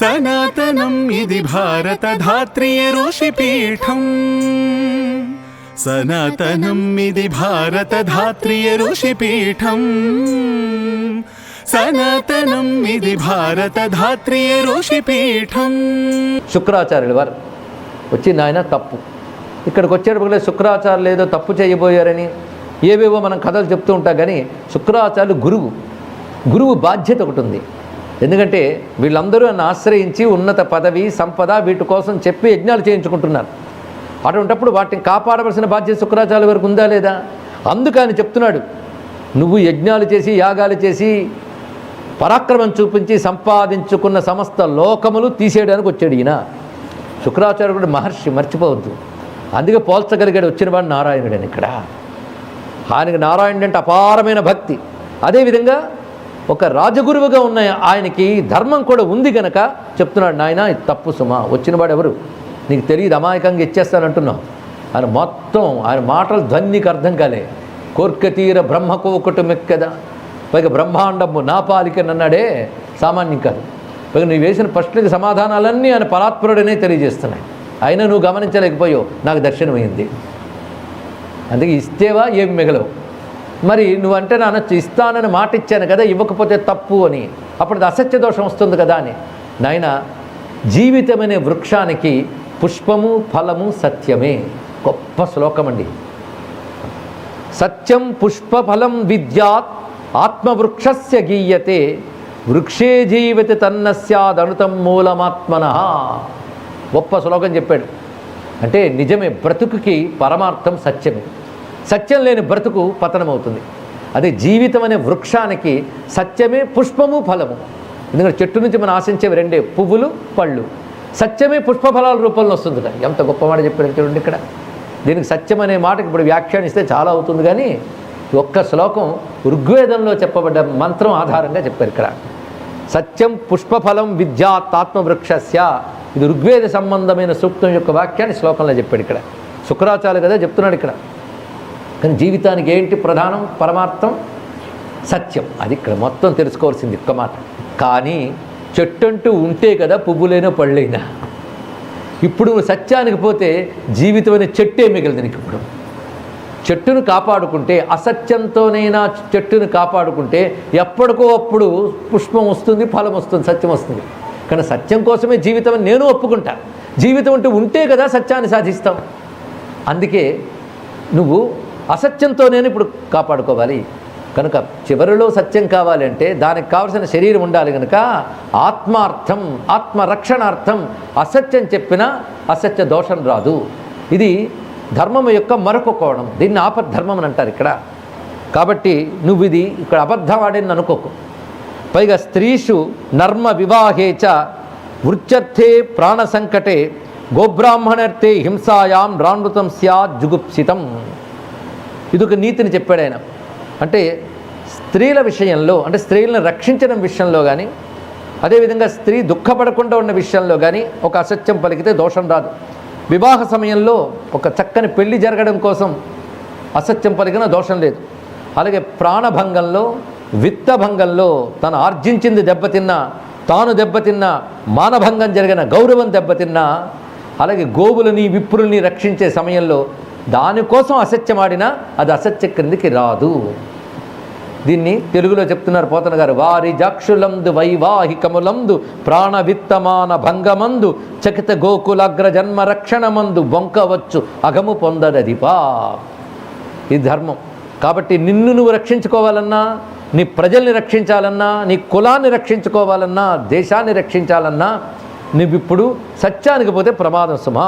సనాతనం ఇది భారత ధాత్రియ ఋషిపీఠం. సనాతనం ఇది భారత ధాత్రియ ఋషిపీఠం. సనాతనం ఇది భారత ధాత్రియ ఋషిపీఠం. శుక్రాచార్యుల వారు వచ్చి నాయన తప్పు. ఇక్కడికి వచ్చేటప్పుడు శుక్రాచార్యులు ఏదో తప్పు చేయబోయారని ఏవేవో మనం కథలు చెప్తూ ఉంటాం కానీ శుక్రాచార్యులు గురువు. గురువు బాధ్యత ఒకటి ఉంది. ఎందుకంటే వీళ్ళందరూ నన్ను ఆశ్రయించి ఉన్నత పదవి సంపద వీటి కోసం చెప్పి యజ్ఞాలు చేయించుకుంటున్నారు. అటువంటప్పుడు వాటిని కాపాడవలసిన బాధ్యత శుక్రాచార్య వరకు ఉందా లేదా? అందుకని చెప్తున్నాడు నువ్వు యజ్ఞాలు చేసి యాగాలు చేసి పరాక్రమం చూపించి సంపాదించుకున్న సమస్త లోకములు తీసేయడానికి వచ్చాడు ఈయన. శుక్రాచార్యుడు మహర్షి మర్చిపోవద్దు. అందుకే పోల్చగలిగాడు వచ్చినవాడు నారాయణుడని ఇక్కడ. ఆయనకి నారాయణుడు అంటే అపారమైన భక్తి. అదేవిధంగా ఒక రాజగురువుగా ఉన్న ఆయనకి ధర్మం కూడా ఉంది గనక చెప్తున్నాడు నాయన ఇది తప్పు సుమా. వచ్చినవాడు ఎవరు? నీకు తెలియదు అమాయకంగా ఇచ్చేస్తానంటున్నావు. ఆయన మొత్తం ఆయన మాటలు ధ్వనికి అర్థం కాలే. కోర్కతీర బ్రహ్మకోకుటు మెక్కదా. పైగా బ్రహ్మాండము నా పాలికనన్నాడే సామాన్యం కాదు. పైగా నువ్వు వేసిన ప్రశ్నకి సమాధానాలన్నీ ఆయన పరాత్పరుడనే తెలియజేస్తున్నాయి. అయినా నువ్వు గమనించలేకపోయావు. నాకు దర్శనమైంది. అందుకే ఇస్తేవా ఏమి మిగలవు. మరి నువ్వంటే నాన్న ఇస్తానని మాట ఇచ్చాను కదా ఇవ్వకపోతే తప్పు అని. అప్పుడు అసత్య దోషం వస్తుంది కదా అని. నాయన జీవితమనే వృక్షానికి పుష్పము ఫలము సత్యమే. గొప్ప శ్లోకం అండి. సత్యం పుష్పఫలం విద్యాత్ ఆత్మవృక్షస్య గీయతే వృక్షే జీవిత తన్నస్యాదనుతం మూలమాత్మన. గొప్ప శ్లోకం చెప్పాడు. అంటే నిజమే బ్రతుకుకి పరమార్థం సత్యమే. సత్యం లేని బ్రతుకు పతనమవుతుంది. అదే జీవితం అనే వృక్షానికి సత్యమే పుష్పము ఫలము. ఎందుకంటే చెట్టు నుంచి మనం ఆశించేవి రెండే పువ్వులు పళ్ళు. సత్యమే పుష్పఫలాల రూపంలో వస్తుంది కదా ఎంత గొప్ప మాట చెప్పాడు చూడండి ఇక్కడ. దీనికి సత్యం అనే మాటకి ఇప్పుడు వ్యాఖ్యానిస్తే చాలా అవుతుంది కానీ ఒక్క శ్లోకం ఋగ్వేదంలో చెప్పబడ్డ మంత్రం ఆధారంగా చెప్పారు ఇక్కడ. సత్యం పుష్పఫలం విద్యాత్మాత్మవృక్షస్య. ఇది ఋగ్వేద సంబంధమైన సూక్తం యొక్క వాక్యాన్ని శ్లోకంలో చెప్పాడు ఇక్కడ. శుక్రాచార్య కదా చెప్తున్నాడు ఇక్కడ. కానీ జీవితానికి ఏంటి ప్రధానం? పరమార్థం? సత్యం. అది ఇక్కడ మొత్తం తెలుసుకోవాల్సింది ఒక్క మాట. కానీ చెట్టంటూ ఉంటే కదా పువ్వులైనా పళ్ళైనా. ఇప్పుడు నువ్వు సత్యానికి పోతే జీవితం అనే చెట్టే మిగిలింది నీకు ఇప్పుడు. చెట్టును కాపాడుకుంటే అసత్యంతోనైనా చెట్టును కాపాడుకుంటే ఎప్పటికో అప్పుడు పుష్పం వస్తుంది ఫలం వస్తుంది సత్యం వస్తుంది. కానీ సత్యం కోసమే జీవితం అని నేను ఒప్పుకుంటా. జీవితం అంటూ ఉంటే కదా సత్యాన్ని సాధిస్తాం. అందుకే నువ్వు అసత్యంతో నేను ఇప్పుడు కాపాడుకోవాలి. కనుక చివరిలో సత్యం కావాలంటే దానికి కావలసిన శరీరం ఉండాలి కనుక ఆత్మార్థం ఆత్మరక్షణార్థం అసత్యం చెప్పినా అసత్య దోషం రాదు. ఇది ధర్మం యొక్క మరొక కోణం. దీన్ని ఆపద్ధర్మం అని అంటారు ఇక్కడ. కాబట్టి నువ్వు ఇది ఇక్కడ అబద్ధం ఆడింది అనుకోకు. పైగా స్త్రీషు నర్మ వివాహే చ వృత్యర్థే ప్రాణ సంకటే గోబ్రాహ్మణర్థే హింసాయాం రానృతం స్యాత్ జుగుప్సితం. ఇది ఒక నీతిని చెప్పాడు ఆయన. అంటే స్త్రీల విషయంలో అంటే స్త్రీలను రక్షించడం విషయంలో కానీ అదేవిధంగా స్త్రీ దుఃఖపడకుండా ఉన్న విషయంలో కానీ ఒక అసత్యం పలికితే దోషం రాదు. వివాహ సమయంలో ఒక చక్కని పెళ్ళి జరగడం కోసం అసత్యం పలికిన దోషం లేదు. అలాగే ప్రాణభంగంలో విత్తభంగంలో తను ఆర్జించింది దెబ్బతిన్నా తాను దెబ్బతిన్నా మానభంగం జరిగిన గౌరవం దెబ్బతిన్నా అలాగే గోవులని విప్రుల్ని రక్షించే సమయంలో దానికోసం అసత్యమాడినా అది అసత్య క్రిందికి రాదు. దీన్ని తెలుగులో చెప్తున్నారు పోతన గారు. వారి జాక్షులందు వైవాహికములందు ప్రాణవిత్తమాన భంగమందు చకిత గోకులాగ్ర జన్మ రక్షణమందు బొంకవచ్చు అగము పొందదదిపా ఇది ధర్మం. కాబట్టి నిన్ను నువ్వు రక్షించుకోవాలన్నా నీ ప్రజల్ని రక్షించాలన్నా నీ కులాన్ని రక్షించుకోవాలన్నా దేశాన్ని రక్షించాలన్నా నువ్వు ఇప్పుడు సత్యానికి పోతే ప్రమాదం సుమా.